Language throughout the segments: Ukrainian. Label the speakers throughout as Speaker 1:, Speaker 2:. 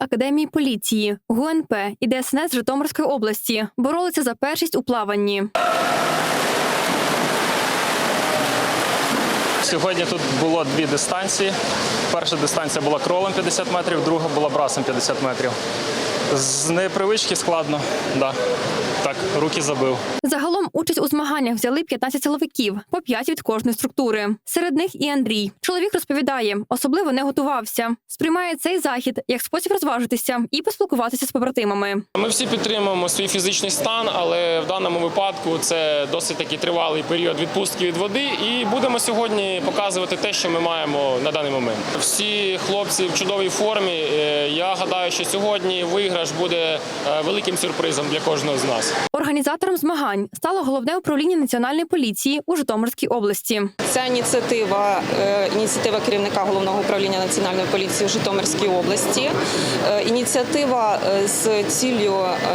Speaker 1: академії поліції, ГУНП і ДСНС Житомирської області боролися за першість у плаванні.
Speaker 2: Сьогодні тут було дві дистанції. Перша дистанція була кролем 50 метрів, друга була брасом 50 метрів. З непривички складно, да. так, руки забив.
Speaker 1: Загалом участь у змаганнях взяли 15 силовиків, по 5 від кожної структури. Серед них і Андрій. Чоловік розповідає, особливо не готувався. Сприймає цей захід як спосіб розважитися і поспілкуватися з побратимами.
Speaker 3: Ми всі підтримуємо свій фізичний стан, але в даному випадку це досить такий тривалий період відпустки від води. І будемо сьогодні показувати те, що ми маємо на даний момент. Всі хлопці в чудовій формі. Е, Я гадаю, що сьогодні виграш буде е, великим сюрпризом для кожного з нас.
Speaker 1: Організатором змагань стало головне управління національної поліції у Житомирській області.
Speaker 4: Ця ініціатива е, ініціатива керівника головного управління національної поліції в Житомирській області. Е, Ініціатива з ціллю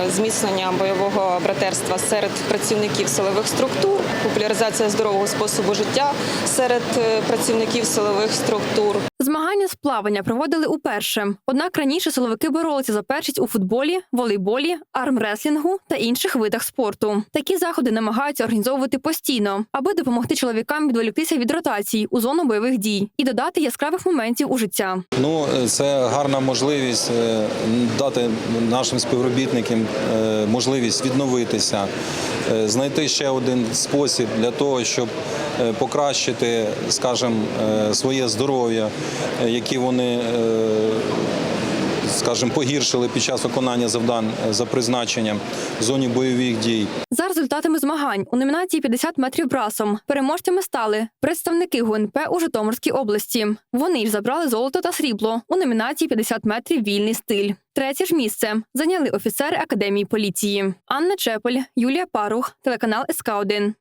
Speaker 4: зміцнення бойового братерства серед працівників силових структур, популяризація здорового способу життя серед працівників силових структур.
Speaker 1: Змагання з плавання проводили уперше. Однак раніше силовики боролися за першість у футболі, волейболі, армреслінгу та інших видах спорту. Такі заходи намагаються організовувати постійно, аби допомогти чоловікам відволіктися від ротацій у зону бойових дій і додати яскравих моментів у життя.
Speaker 5: Ну, е, це гарна можливість е, дати нашим співробітникам е, можливість відновитися, знайти ще один спосіб для того, щоб покращити, скажімо, своє здоров'я, які вони. Скажімо, погіршили під час виконання завдань е, за призначенням в зоні бойових дій.
Speaker 1: За результатами змагань у номінації 50 метрів брасом переможцями стали представники ГУНП у Житомирській області. Вони ж забрали золото та срібло у номінації 50 метрів вільний стиль. Третє ж місце зайняли офіцери Академії поліції. Анна Чепель, Юлія Парух, телеканал СК 1